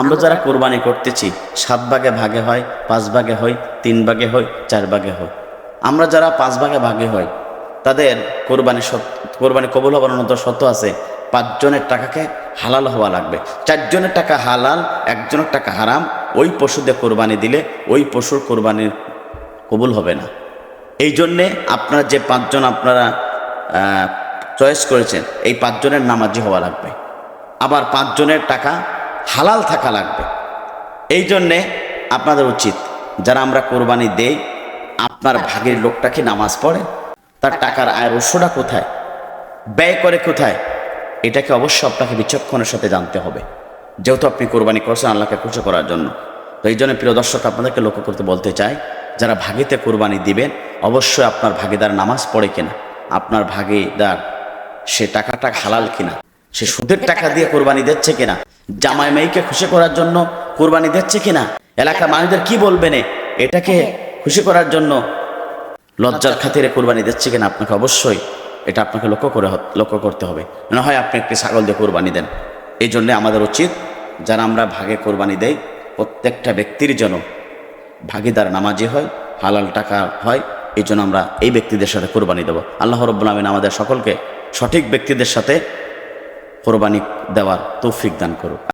আমরা যারা কোরবানি করতেছি, সাত ভাগে ভাগে হয়, পাঁচ ভাগে হয়, তিন ভাগে হয়, চার ভাগে হয়। আমরা যারা পাঁচ ভাগে ভাগে হয়, তাদের কোরবানি কোরবানি কবুল হবার মতো সত্য আছে, পাঁচজনের টাকাকে হালাল হওয়া লাগবে। চারজনের টাকা হালাল, একজনের টাকা হারাম, ওই পশুদের কোরবানি দিলে ওই পশুর কোরবানির কবুল হবে না। এই জন্যে আপনারা যে পাঁচজন আপনারা চয়েস করেছেন, এই পাঁচজনের নামাজি হওয়া লাগবে। আবার পাঁচজনের টাকা হালাল থাকা লাগবে। এই জন্যে আপনাদের উচিত, যারা আমরা কোরবানি দেই, আপনার ভাগের লোকটা কি নামাজ পড়ে? তার টাকার আয়ের উৎসটা কোথায়? ব্যয় করে কোথায়? এটাকে অবশ্য আপনাকে বিচক্ষণের সাথে জানতে হবে। যেহেতু আপনি কোরবানি করছেন আল্লাহকে খুশি করার জন্য। তো এই জন্য প্রিয় দর্শক, আপনাদেরকে লক্ষ্য করতে বলতে চাই, যারা ভাগিতে কোরবানি দিবেন, অবশ্যই আপনার ভাগিদার নামাজ পড়ে কিনা? আপনার ভাগিদার সে টাকাটা হালাল কিনা? সে সুদের টাকা দিয়ে কোরবানি দিচ্ছে কিনা? জামাই মেয়েকে খুশি করার জন্য কোরবানি দিচ্ছে কিনা? এলাকার মানুষদের কি বলবেন এটাকে খুশি করার জন্য লজ্জার খাতিরে কোরবানি দিচ্ছে কিনা আপনাকে অবশ্যই এটা আপনাকে লক্ষ্য করে লক্ষ্য করতে হবে। না হয় আপনি একটি ছাগল দিয়ে কোরবানি দেন। এই জন্যে আমাদের উচিত যারা আমরা ভাগে কোরবানি দেই প্রত্যেকটা ব্যক্তির জন্য ভাগিদার নামাজি হয় হালাল টাকা হয় এই জন্য আমরা এই ব্যক্তিদের সাথে কোরবানি দেবো। আল্লাহ রব্বুল আমিন আমাদের সকলকে সঠিক ব্যক্তিদের সাথে কোরবানি দেওয়ার তৌফিক দান করুক।